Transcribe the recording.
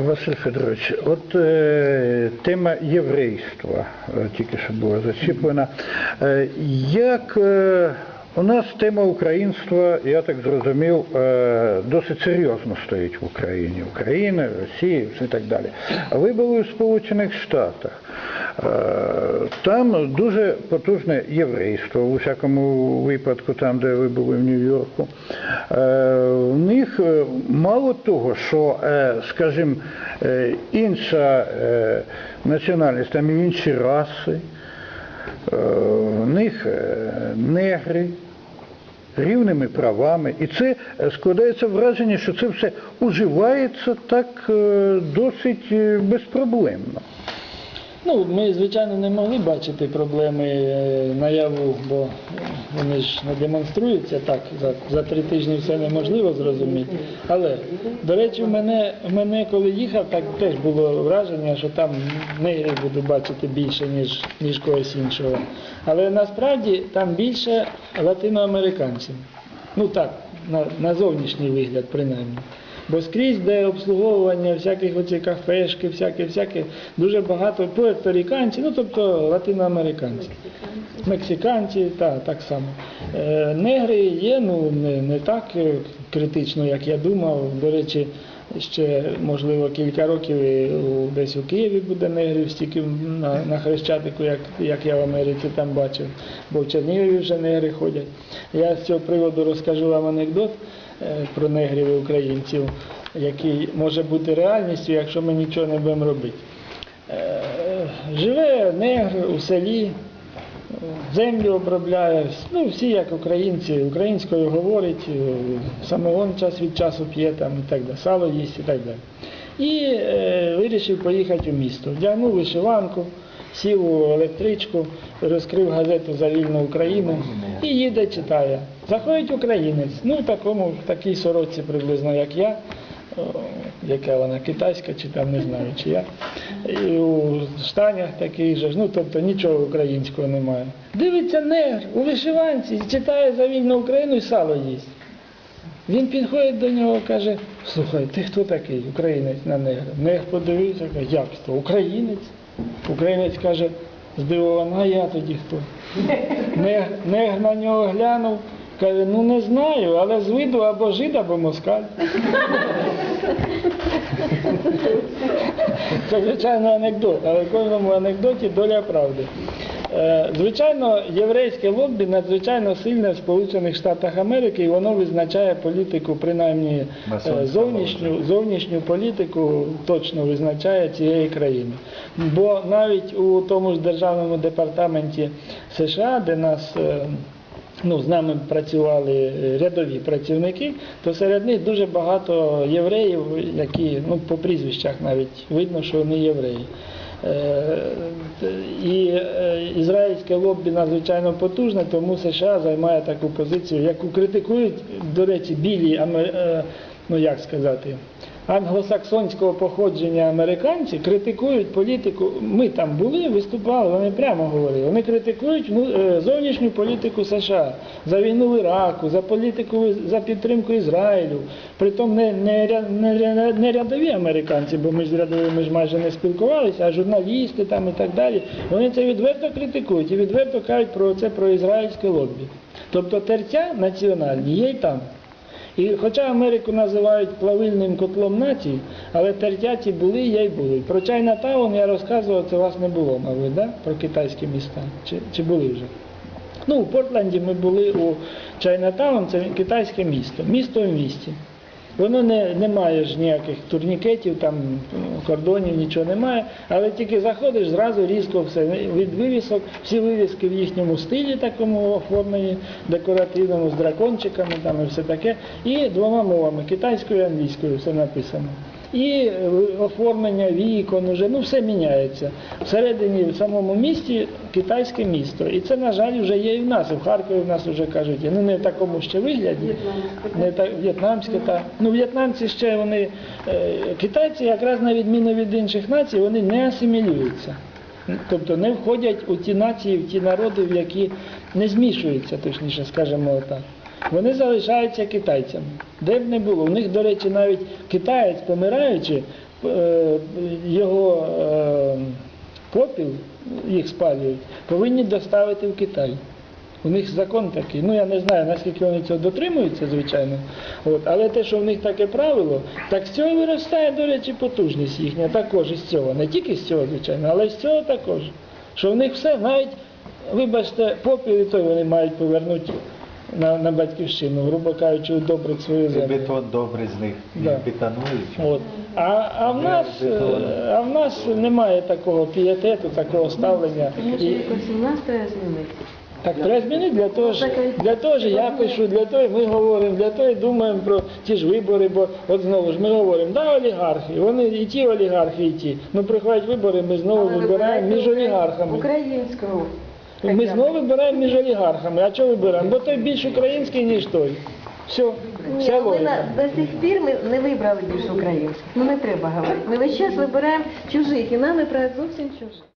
Василь Федорович, от е, тема єврейства е, тільки що була зачіплена. Е, як е, у нас тема українства, я так зрозумів, е, досить серйозно стоїть в Україні. Україна, Росія і так далі. Ви були в Сполучених Штатах. Е, Там дуже потужне єврейство, у всякому випадку, там, де ви були в Нью-Йорку. Е, У них мало того, що, скажімо, інша національність, там і інші раси, в них негри, рівними правами. І це е, складається враження, що це все уживається так е, досить е, безпроблемно. Ну, ми, звичайно, не могли бачити проблеми е, наяву, бо вони ж не демонструються так. За, за три тижні все неможливо зрозуміти. Але, до речі, в мене, мене коли їхав, так теж було враження, що там негрів буду бачити більше, ніж, ніж когось іншого. Але насправді там більше латиноамериканців. Ну так, на, на зовнішній вигляд, принаймні. Бо скрізь, де обслуговування всяких оці кафешки, всяке, всяке, дуже багато пуерторіканців, ну тобто латиноамериканці, мексиканці, та, так само. Е, негри є, ну не, не так е, критично, як я думав. До речі, ще можливо кілька років і десь у Києві буде негрів стільки на, на Хрещатику, як, як я в Америці там бачив, бо в Чернігові вже негри ходять. Я з цього приводу розкажу вам анекдот е, про негрів і українців, який може бути реальністю, якщо ми нічого не будемо робити. Е, Живе негр у селі, землю обробляє, ну всі як українці, українською говорить, е, самогон час від часу п'є там і так далі, сало їсть і так далі. І е, вирішив поїхати у місто. Вдягнув вишиванку, сів у електричку, розкрив газету за вільну Україну і їде, читає. Заходить українець, ну в такому, в такій сорочці приблизно, як я. О, яка вона китайська, чи там не знаю, чи я. І у штанях такий же, ну тобто нічого українського немає. Дивиться негр у вишиванці, читає за вільну Україну і сало їсть. Він підходить до нього каже, слухай, ти хто такий, українець на негра? Негр подивився, каже, як хто? Українець? Українець каже, здивовано, а я тоді хто? Негр, негр на нього глянув, каже, ну не знаю, але з виду або жид, або москаль. Це, звичайно, анекдот, але в кожному анекдоті доля правди. Е, Звичайно, єврейське лоббі надзвичайно сильне в Сполучених Штатах Америки, і воно визначає політику, принаймні е, зовнішню, зовнішню політику точно визначає цієї країни. Бо навіть у тому ж державному департаменті США, де нас е, ну, з нами працювали е, рядові працівники, то серед них дуже багато євреїв, які ну, по прізвищах навіть видно, що вони євреї. Е, І е, ізраїльське лоббі надзвичайно потужне, тому США займає таку позицію, яку критикують, до речі, білі, ну як сказати, англосаксонського походження американці критикують політику. Ми там були, виступали, вони прямо говорили. Вони критикують ну, е, зовнішню політику США за війну в Іраку, за політику за підтримку Ізраїлю. Притом не, не, не, не рядові американці, бо ми з рядовими ж майже не спілкувалися, а журналісти там і так далі. Вони це відверто критикують і відверто кажуть про це про ізраїльське лоббі. Тобто терця національні є й там. І хоча Америку називають плавильним котлом націй, але тертяті були, є й були. Про Чайнатаун я розказував, це у вас не було, мабуть, да? про китайські міста. Чи, чи були вже? Ну, у Портленді ми були у Чайнатаун, це китайське місто, місто в місті. Воно не, не має ж ніяких турнікетів, там кордонів, нічого немає, але тільки заходиш, зразу різко все. Від вивісок, всі вивіски в їхньому стилі такому оформлені, декоративному, з дракончиками там і все таке. І двома мовами, китайською і англійською все написано. І е, оформлення вікон уже, ну все міняється. Всередині в самому місті китайське місто. І це, на жаль, вже є і в нас. І в Харкові в нас вже кажуть, ну не в такому ще вигляді. Не так в'єтнамське та ну в'єтнамці ще вони е, китайці, якраз на відміну від інших націй, вони не асимілюються. Тобто не входять у ті нації, в ті народи, в які не змішуються, точніше, скажімо отак. Вони залишаються китайцями. Де б не було. У них, до речі, навіть китаєць, помираючи, е, його е, попіл, їх спалюють, повинні доставити в Китай. У них закон такий. Ну я не знаю, наскільки вони цього дотримуються, звичайно. От. Але те, що в них таке правило, так з цього виростає, до речі, потужність їхня, також із цього. Не тільки з цього, звичайно, але з цього також. Що в них все, навіть, вибачте, попіл і той вони мають повернути на, на батьківщину, грубо кажучи, удобрити свою землю. бетон добрий з них Да. не. От. А, а, в нас, а в нас немає такого пієтету, такого ставлення. Тому що І- якось у нас треба змінити. так, треба змінити для того, ж, для того ж я пишу, для того ми говоримо, для того і думаємо про ті ж вибори, бо от знову ж ми говоримо, да, олігархи, вони і ті олігархи, і ті. Ну приходять вибори, ми знову вибираємо між олігархами. Українського. Ми знову вибираємо між олігархами. А чого вибираємо? Бо той більш український, ніж той. Все, Ні, вся ми логіка. на, до сих пір ми не вибрали більш українських. Ну не треба говорити. Ми весь час вибираємо чужих, і нам вибирають зовсім чужих.